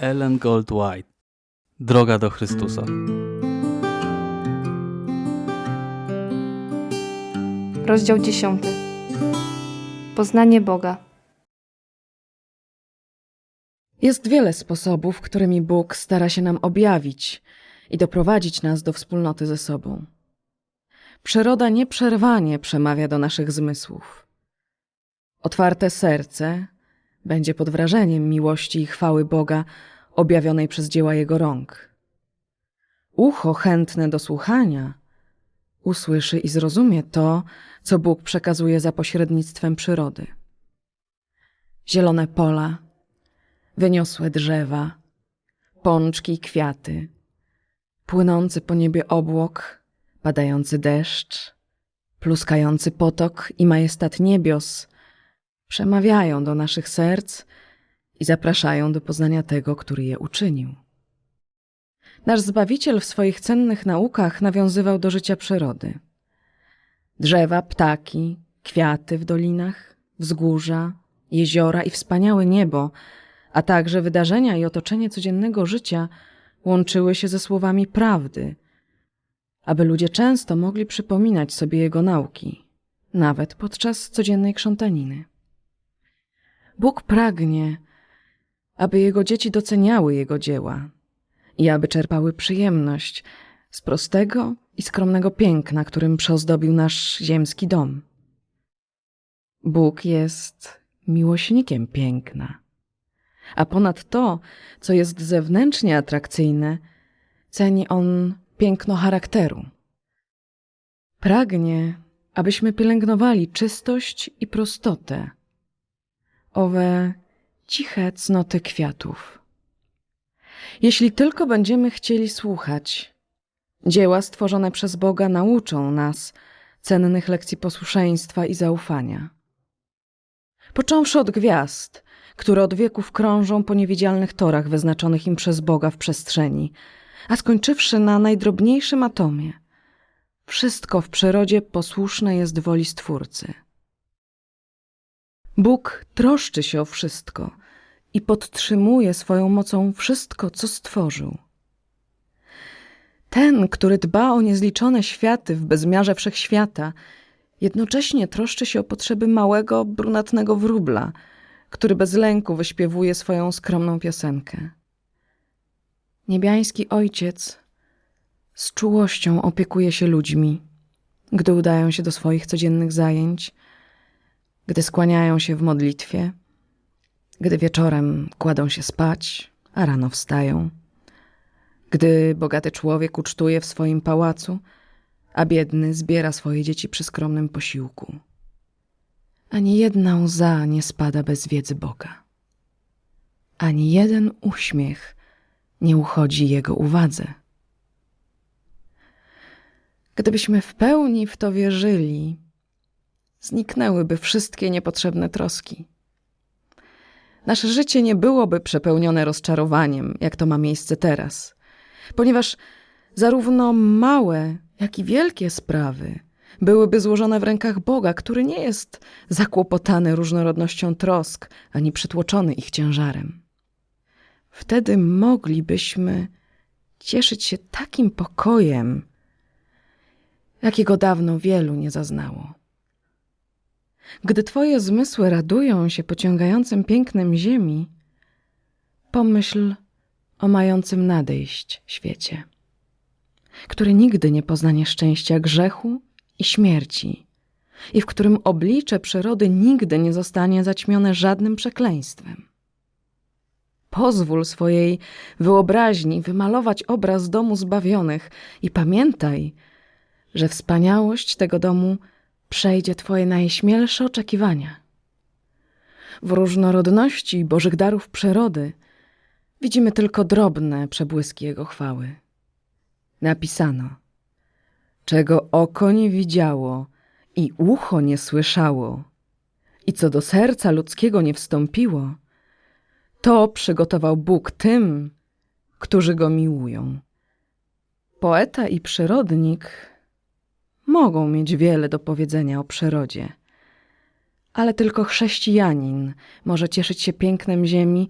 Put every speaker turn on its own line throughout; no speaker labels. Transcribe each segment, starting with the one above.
Ellen Gold White. Droga do Chrystusa.
Rozdział 10. Poznanie Boga.
Jest wiele sposobów, którymi Bóg stara się nam objawić i doprowadzić nas do wspólnoty ze sobą. Przyroda nieprzerwanie przemawia do naszych zmysłów. Otwarte serce będzie pod wrażeniem miłości i chwały Boga objawionej przez dzieła Jego rąk. Ucho chętne do słuchania usłyszy i zrozumie to, co Bóg przekazuje za pośrednictwem przyrody. Zielone pola, wyniosłe drzewa, pączki i kwiaty, płynący po niebie obłok, padający deszcz, pluskający potok i majestat niebios przemawiają do naszych serc i zapraszają do poznania tego, który je uczynił. Nasz Zbawiciel w swoich cennych naukach nawiązywał do życia przyrody. Drzewa, ptaki, kwiaty w dolinach, wzgórza, jeziora i wspaniałe niebo, a także wydarzenia i otoczenie codziennego życia łączyły się ze słowami prawdy, aby ludzie często mogli przypominać sobie jego nauki, nawet podczas codziennej krzątaniny. Bóg pragnie, aby jego dzieci doceniały jego dzieła i aby czerpały przyjemność z prostego i skromnego piękna, którym przyozdobił nasz ziemski dom. Bóg jest miłośnikiem piękna, a ponad to, co jest zewnętrznie atrakcyjne, ceni on piękno charakteru. Pragnie, abyśmy pielęgnowali czystość i prostotę, owe ciche cnoty kwiatów. Jeśli tylko będziemy chcieli słuchać, dzieła stworzone przez Boga nauczą nas cennych lekcji posłuszeństwa i zaufania. Począwszy od gwiazd, które od wieków krążą po niewidzialnych torach wyznaczonych im przez Boga w przestrzeni, a skończywszy na najdrobniejszym atomie, wszystko w przyrodzie posłuszne jest woli Stwórcy. Bóg troszczy się o wszystko i podtrzymuje swoją mocą wszystko, co stworzył. Ten, który dba o niezliczone światy w bezmiarze wszechświata, jednocześnie troszczy się o potrzeby małego, brunatnego wróbla, który bez lęku wyśpiewuje swoją skromną piosenkę. Niebiański Ojciec z czułością opiekuje się ludźmi, gdy udają się do swoich codziennych zajęć, gdy skłaniają się w modlitwie, gdy wieczorem kładą się spać, a rano wstają, gdy bogaty człowiek ucztuje w swoim pałacu, a biedny zbiera swoje dzieci przy skromnym posiłku. Ani jedna łza nie spada bez wiedzy Boga. Ani jeden uśmiech nie uchodzi Jego uwadze. Gdybyśmy w pełni w to wierzyli, zniknęłyby wszystkie niepotrzebne troski. Nasze życie nie byłoby przepełnione rozczarowaniem, jak to ma miejsce teraz, ponieważ zarówno małe, jak i wielkie sprawy byłyby złożone w rękach Boga, który nie jest zakłopotany różnorodnością trosk, ani przytłoczony ich ciężarem. Wtedy moglibyśmy cieszyć się takim pokojem, jakiego dawno wielu nie zaznało. Gdy twoje zmysły radują się pociągającym pięknem ziemi, pomyśl o mającym nadejść świecie, który nigdy nie pozna nieszczęścia grzechu i śmierci i w którym oblicze przyrody nigdy nie zostanie zaćmione żadnym przekleństwem. Pozwól swojej wyobraźni wymalować obraz domu zbawionych i pamiętaj, że wspaniałość tego domu przejdzie Twoje najśmielsze oczekiwania. W różnorodności Bożych darów przyrody widzimy tylko drobne przebłyski Jego chwały. Napisano, czego oko nie widziało i ucho nie słyszało, i co do serca ludzkiego nie wstąpiło, to przygotował Bóg tym, którzy Go miłują. Poeta i przyrodnik mogą mieć wiele do powiedzenia o przyrodzie. Ale tylko chrześcijanin może cieszyć się pięknem ziemi,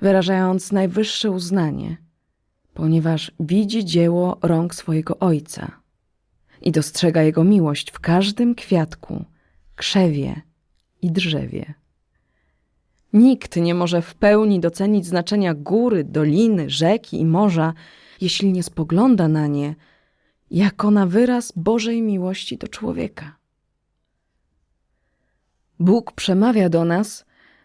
wyrażając najwyższe uznanie, ponieważ widzi dzieło rąk swojego ojca i dostrzega jego miłość w każdym kwiatku, krzewie i drzewie. Nikt nie może w pełni docenić znaczenia góry, doliny, rzeki i morza, jeśli nie spogląda na nie jako na wyraz Bożej miłości do człowieka. Bóg przemawia do nas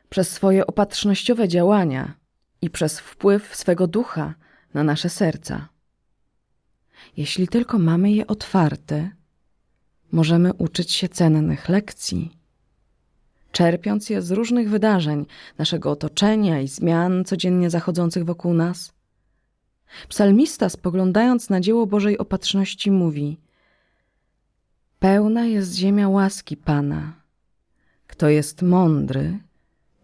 przez swoje opatrznościowe działania i przez wpływ swego ducha na nasze serca. Jeśli tylko mamy je otwarte, możemy uczyć się cennych lekcji, czerpiąc je z różnych wydarzeń naszego otoczenia i zmian codziennie zachodzących wokół nas. Psalmista, spoglądając na dzieło Bożej opatrzności, mówi: Pełna jest ziemia łaski Pana. Kto jest mądry,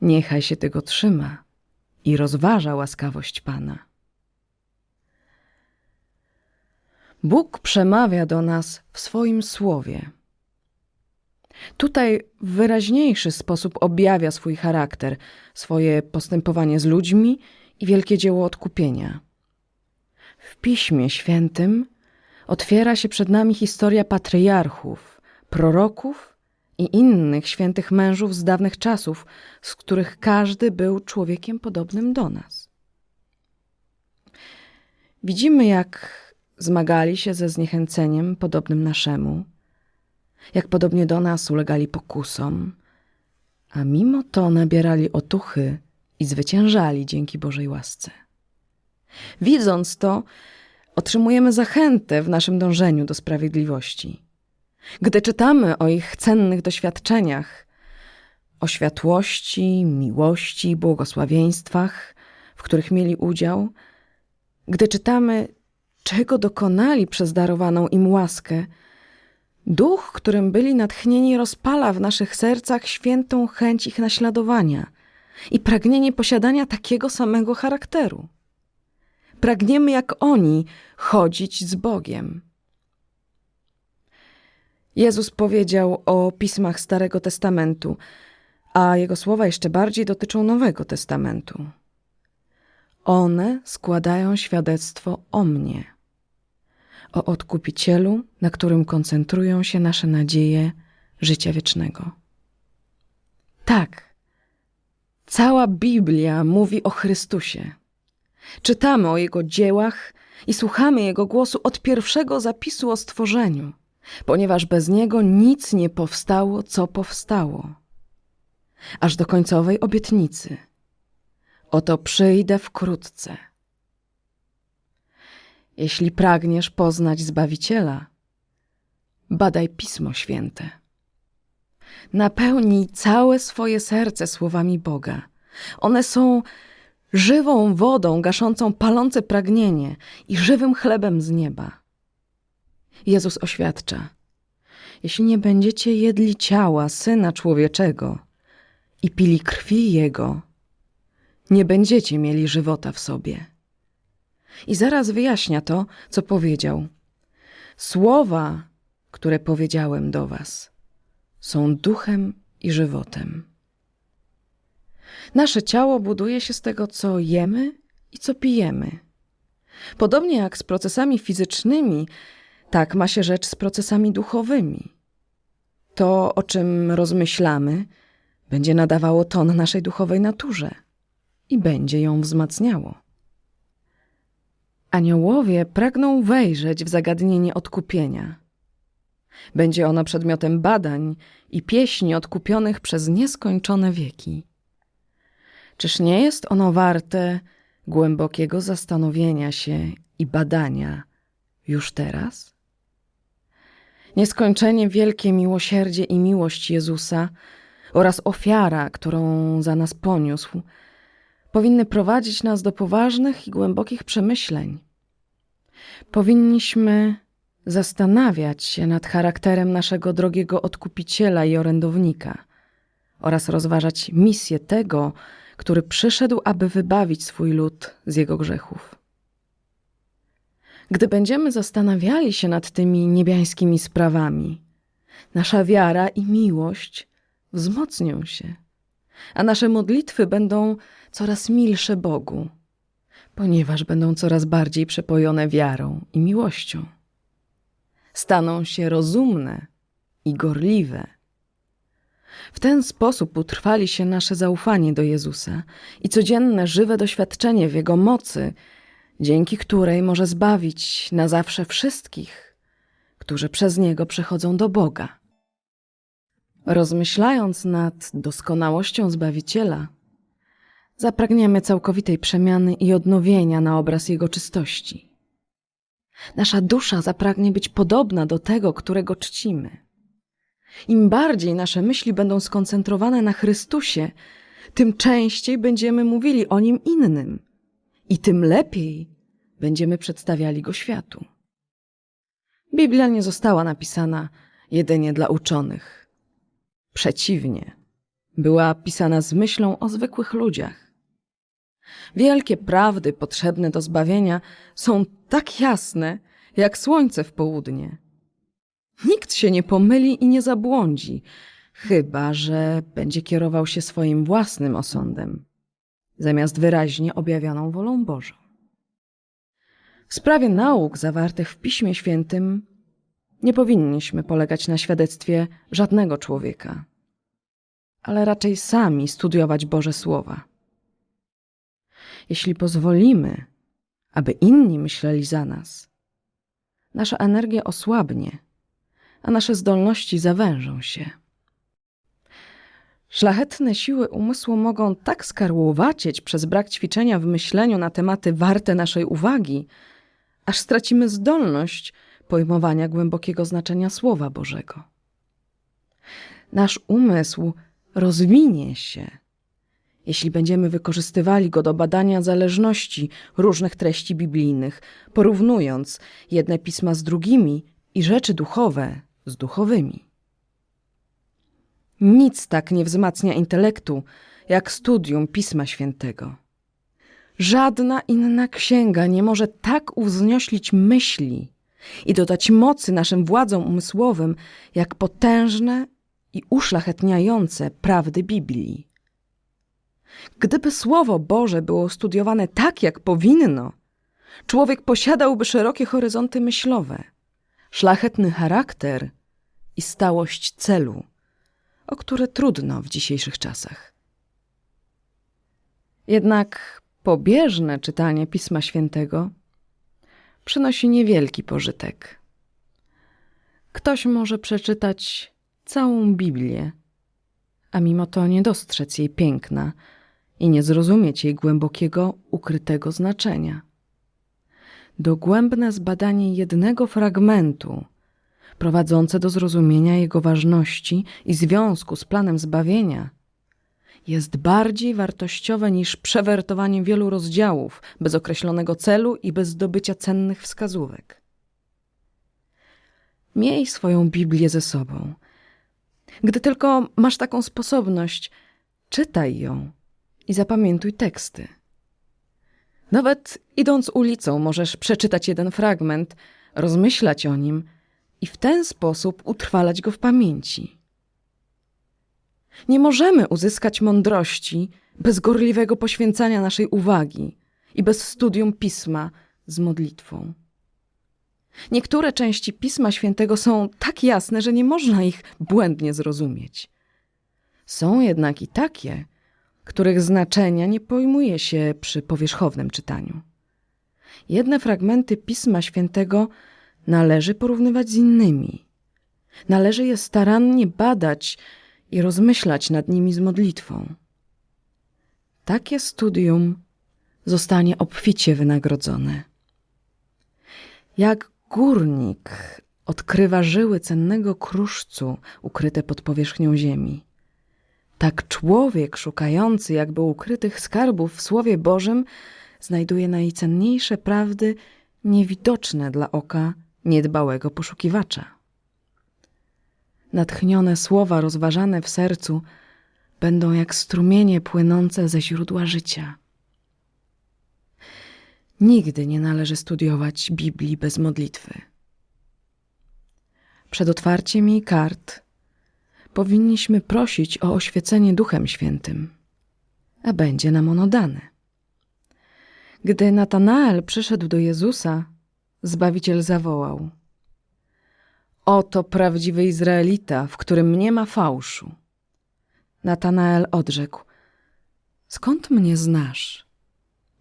niechaj się tego trzyma i rozważa łaskawość Pana. Bóg przemawia do nas w swoim słowie. Tutaj w wyraźniejszy sposób objawia swój charakter, swoje postępowanie z ludźmi i wielkie dzieło odkupienia. W Piśmie Świętym otwiera się przed nami historia patriarchów, proroków i innych świętych mężów z dawnych czasów, z których każdy był człowiekiem podobnym do nas. Widzimy, jak zmagali się ze zniechęceniem podobnym naszemu, jak podobnie do nas ulegali pokusom, a mimo to nabierali otuchy i zwyciężali dzięki Bożej łasce. Widząc to, otrzymujemy zachętę w naszym dążeniu do sprawiedliwości. Gdy czytamy o ich cennych doświadczeniach, o światłości, miłości błogosławieństwach, w których mieli udział, gdy czytamy, czego dokonali przez darowaną im łaskę, duch, którym byli natchnieni, rozpala w naszych sercach świętą chęć ich naśladowania i pragnienie posiadania takiego samego charakteru. Pragniemy jak oni chodzić z Bogiem. Jezus powiedział o pismach Starego Testamentu, a jego słowa jeszcze bardziej dotyczą Nowego Testamentu. One składają świadectwo o mnie, o odkupicielu, na którym koncentrują się nasze nadzieje życia wiecznego. Tak, cała Biblia mówi o Chrystusie. Czytamy o Jego dziełach i słuchamy Jego głosu od pierwszego zapisu o stworzeniu, ponieważ bez Niego nic nie powstało, co powstało. Aż do końcowej obietnicy. Oto przyjdę wkrótce. Jeśli pragniesz poznać Zbawiciela, badaj Pismo Święte. Napełnij całe swoje serce słowami Boga. One są żywą wodą gaszącą palące pragnienie i żywym chlebem z nieba. Jezus oświadcza: Jeśli nie będziecie jedli ciała syna człowieczego i pili krwi jego, nie będziecie mieli żywota w sobie. I zaraz wyjaśnia to, co powiedział. Słowa, które powiedziałem do was, są duchem i żywotem. Nasze ciało buduje się z tego, co jemy i co pijemy. Podobnie jak z procesami fizycznymi, tak ma się rzecz z procesami duchowymi. To, o czym rozmyślamy, będzie nadawało ton naszej duchowej naturze i będzie ją wzmacniało. Aniołowie pragną wejrzeć w zagadnienie odkupienia. Będzie ono przedmiotem badań i pieśni odkupionych przez nieskończone wieki. Czyż nie jest ono warte głębokiego zastanowienia się i badania już teraz? Nieskończenie wielkie miłosierdzie i miłość Jezusa oraz ofiara, którą za nas poniósł, powinny prowadzić nas do poważnych i głębokich przemyśleń. Powinniśmy zastanawiać się nad charakterem naszego drogiego odkupiciela i orędownika oraz rozważać misję tego, który przyszedł, aby wybawić swój lud z jego grzechów. Gdy będziemy zastanawiali się nad tymi niebiańskimi sprawami, nasza wiara i miłość wzmocnią się, a nasze modlitwy będą coraz milsze Bogu, ponieważ będą coraz bardziej przepojone wiarą i miłością. Staną się rozumne i gorliwe. W ten sposób utrwali się nasze zaufanie do Jezusa i codzienne żywe doświadczenie w Jego mocy, dzięki której może zbawić na zawsze wszystkich, którzy przez Niego przychodzą do Boga. Rozmyślając nad doskonałością Zbawiciela, zapragniemy całkowitej przemiany i odnowienia na obraz Jego czystości. Nasza dusza zapragnie być podobna do tego, którego czcimy. Im bardziej nasze myśli będą skoncentrowane na Chrystusie, tym częściej będziemy mówili o Nim innym i tym lepiej będziemy przedstawiali Go światu. Biblia nie została napisana jedynie dla uczonych. Przeciwnie, była pisana z myślą o zwykłych ludziach. Wielkie prawdy potrzebne do zbawienia są tak jasne, jak słońce w południe. Nikt się nie pomyli i nie zabłądzi, chyba że będzie kierował się swoim własnym osądem, zamiast wyraźnie objawioną wolą Bożą. W sprawie nauk zawartych w Piśmie Świętym nie powinniśmy polegać na świadectwie żadnego człowieka, ale raczej sami studiować Boże Słowa. Jeśli pozwolimy, aby inni myśleli za nas, nasza energia osłabnie, a nasze zdolności zawężą się. Szlachetne siły umysłu mogą tak skarłowacieć przez brak ćwiczenia w myśleniu na tematy warte naszej uwagi, aż stracimy zdolność pojmowania głębokiego znaczenia Słowa Bożego. Nasz umysł rozwinie się, jeśli będziemy wykorzystywali go do badania zależności różnych treści biblijnych, porównując jedne pisma z drugimi i rzeczy duchowe z duchowymi. Nic tak nie wzmacnia intelektu, jak studium Pisma Świętego. Żadna inna księga nie może tak uwznioślić myśli i dodać mocy naszym władzom umysłowym, jak potężne i uszlachetniające prawdy Biblii. Gdyby Słowo Boże było studiowane tak, jak powinno, człowiek posiadałby szerokie horyzonty myślowe, szlachetny charakter i stałość celu, o które trudno w dzisiejszych czasach. Jednak pobieżne czytanie Pisma Świętego przynosi niewielki pożytek. Ktoś może przeczytać całą Biblię, a mimo to nie dostrzec jej piękna i nie zrozumieć jej głębokiego, ukrytego znaczenia. Dogłębne zbadanie jednego fragmentu, prowadzące do zrozumienia jego ważności i związku z planem zbawienia, jest bardziej wartościowe niż przewertowanie wielu rozdziałów bez określonego celu i bez zdobycia cennych wskazówek. Miej swoją Biblię ze sobą. Gdy tylko masz taką sposobność, czytaj ją i zapamiętuj teksty. Nawet idąc ulicą, możesz przeczytać jeden fragment, rozmyślać o nim i w ten sposób utrwalać go w pamięci. Nie możemy uzyskać mądrości bez gorliwego poświęcania naszej uwagi i bez studium pisma z modlitwą. Niektóre części Pisma Świętego są tak jasne, że nie można ich błędnie zrozumieć. Są jednak i takie, których znaczenia nie pojmuje się przy powierzchownym czytaniu. Jedne fragmenty Pisma Świętego należy porównywać z innymi. Należy je starannie badać i rozmyślać nad nimi z modlitwą. Takie studium zostanie obficie wynagrodzone. Jak górnik odkrywa żyły cennego kruszcu ukryte pod powierzchnią ziemi, tak człowiek szukający jakby ukrytych skarbów w Słowie Bożym znajduje najcenniejsze prawdy niewidoczne dla oka niedbałego poszukiwacza. Natchnione słowa rozważane w sercu będą jak strumienie płynące ze źródła życia. Nigdy nie należy studiować Biblii bez modlitwy. Przed otwarciem jej kart powinniśmy prosić o oświecenie Duchem Świętym, a będzie nam ono dane. Gdy Natanael przyszedł do Jezusa, Zbawiciel zawołał: Oto prawdziwy Izraelita, w którym nie ma fałszu. Natanael odrzekł: Skąd mnie znasz?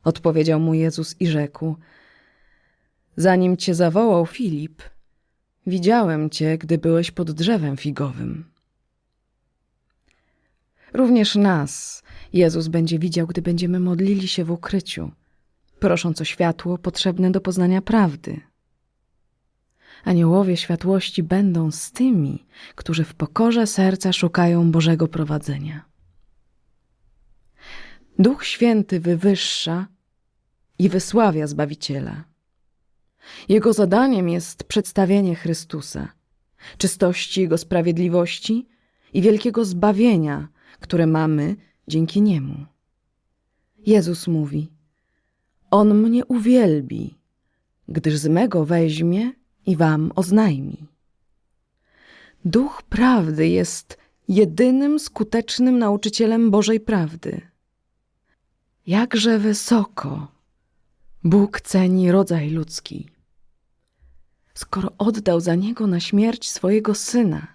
Odpowiedział mu Jezus i rzekł: Zanim cię zawołał Filip, widziałem cię, gdy byłeś pod drzewem figowym. Również nas Jezus będzie widział, gdy będziemy modlili się w ukryciu, prosząc o światło potrzebne do poznania prawdy. Aniołowie światłości będą z tymi, którzy w pokorze serca szukają Bożego prowadzenia. Duch Święty wywyższa i wysławia Zbawiciela. Jego zadaniem jest przedstawienie Chrystusa, czystości Jego sprawiedliwości i wielkiego zbawienia, które mamy dzięki Niemu. Jezus mówi: On mnie uwielbi, gdyż z mego weźmie i wam oznajmi. Duch prawdy jest jedynym skutecznym nauczycielem Bożej prawdy. Jakże wysoko Bóg ceni rodzaj ludzki. Skoro oddał za niego na śmierć swojego syna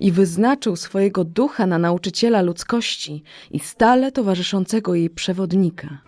i wyznaczył swojego ducha na nauczyciela ludzkości i stale towarzyszącego jej przewodnika.